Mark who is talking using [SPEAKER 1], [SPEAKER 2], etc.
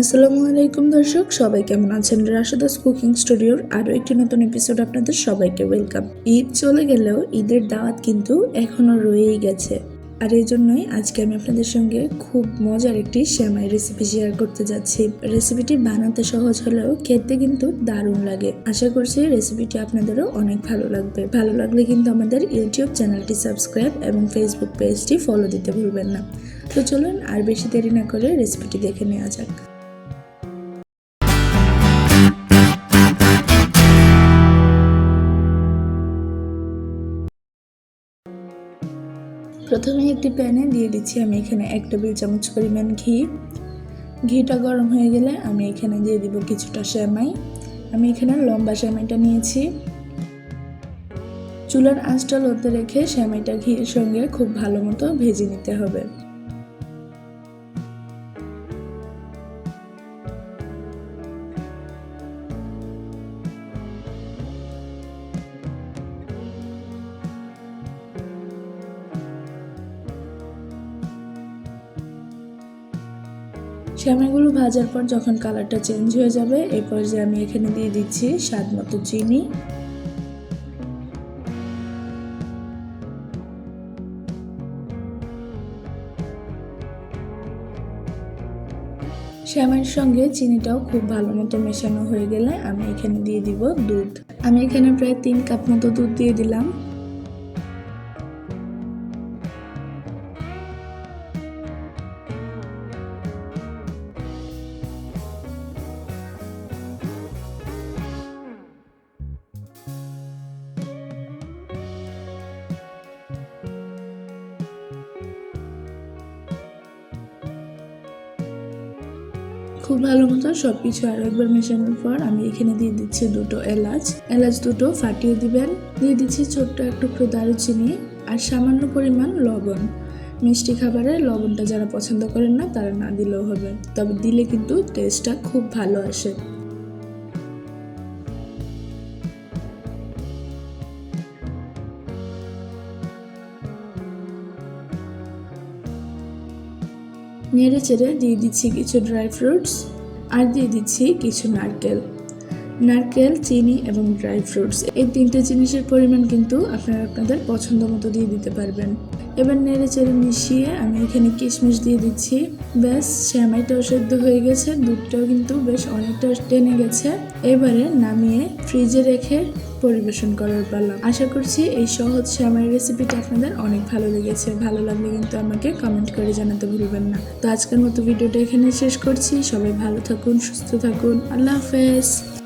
[SPEAKER 1] আসসালামু আলাইকুম দর্শক, সবাই কেমন আছেন? রাশেদাস কুকিং স্টুডিওর আরও একটি নতুন এপিসোড আপনাদের সবাইকে ওয়েলকাম ঈদ চলে গেলেও ঈদের দাওয়াত কিন্তু এখনও রয়েই গেছে। আর এই জন্যই আজকে আমি আপনাদের সঙ্গে খুব মজার একটি শ্যামাই রেসিপি শেয়ার করতে যাচ্ছি। রেসিপিটি বানাতে সহজ হলেও খেতে কিন্তু দারুণ লাগে। আশা করছি রেসিপিটি আপনাদেরও অনেক ভালো লাগবে। ভালো লাগলে কিন্তু আমাদের ইউটিউব চ্যানেলটি সাবস্ক্রাইব এবং ফেসবুক পেজটি ফলো দিতে ভুলবেন না। তো চলুন আর বেশি দেরি না করে রেসিপিটি দেখে নেওয়া যাক। প্রথমে একটি প্যানে দিয়ে দিচ্ছি, আমি এখানে এক টেবিল চামচ পরিমাণ ঘি। ঘিটা গরম হয়ে গেলে আমি এখানে দিয়ে দিব কিছুটা শ্যামাই আমি এখানে লম্বা শ্যামাইটা নিয়েছি। চুলার আঁচটা লোতে রেখে শ্যামাইটা ঘির সঙ্গে খুব ভালো মতো ভেজে নিতে হবে। শ্যামাইগুলো ভাজার পর যখন কালারটা চেঞ্জ হয়ে যাবে এই পর্যায়ে আমি এখানে দিয়ে দিচ্ছি স্বাদ মতো চিনি। শ্যামের সঙ্গে চিনিটাও খুব ভালো মতো মেশানো হয়ে গেলে আমি এখানে দিয়ে দিব দুধ। আমি এখানে প্রায় তিন কাপ মতো দুধ দিয়ে দিলাম। খুব ভালো মতো সব কিছু আরও একবার মেশানোর পর আমি এখানে দিয়ে দিচ্ছি দুটো এলাচ। এলাচ দুটো ফাটিয়ে দিবেন। দিয়ে দিচ্ছি ছোট্ট এক টুকরো দারুচিনি আর সামান্য পরিমাণ লবণ। মিষ্টি খাবারে লবণটা যারা পছন্দ করেন না, তারা না দিলেও হবে। তবে দিলে কিন্তু টেস্টটা খুব ভালো আসে। নেড়ে চেড়ে দিয়ে দিচ্ছি কিছু ড্রাই ফ্রুটস আর দিয়ে দিচ্ছি কিছু নারকেল। নারকেল, চিনি এবং ড্রাই ফ্রুটস। এই তিনটে জিনিসের পরিমাণ কিন্তু আপনারা আপনাদের পছন্দ মতো দিয়ে দিতে পারবেন। এবার নেড়ে চেড়ে মিশিয়ে আমি এখানে কিশমিশ দিয়ে দিচ্ছি। ব্যাস শ্যামাইটাও সেদ্ধ হয়ে গেছে। দুধটাও কিন্তু বেশ অনেকটা টেনে গেছে। এবারে নামিয়ে ফ্রিজে রেখে পরিবেশন করার পালা। আশা করছি এই সহজ শ্যামাই রেসিপিটা আপনাদের অনেক ভালো লেগেছে। ভালো লাগলে কিন্তু আমাকে কমেন্ট করে জানাতে ভুলবেন না। তো আজকের মতো ভিডিওটা এখানে শেষ করছি। সবাই ভালো থাকুন, সুস্থ থাকুন। আল্লাহ হাফেজ।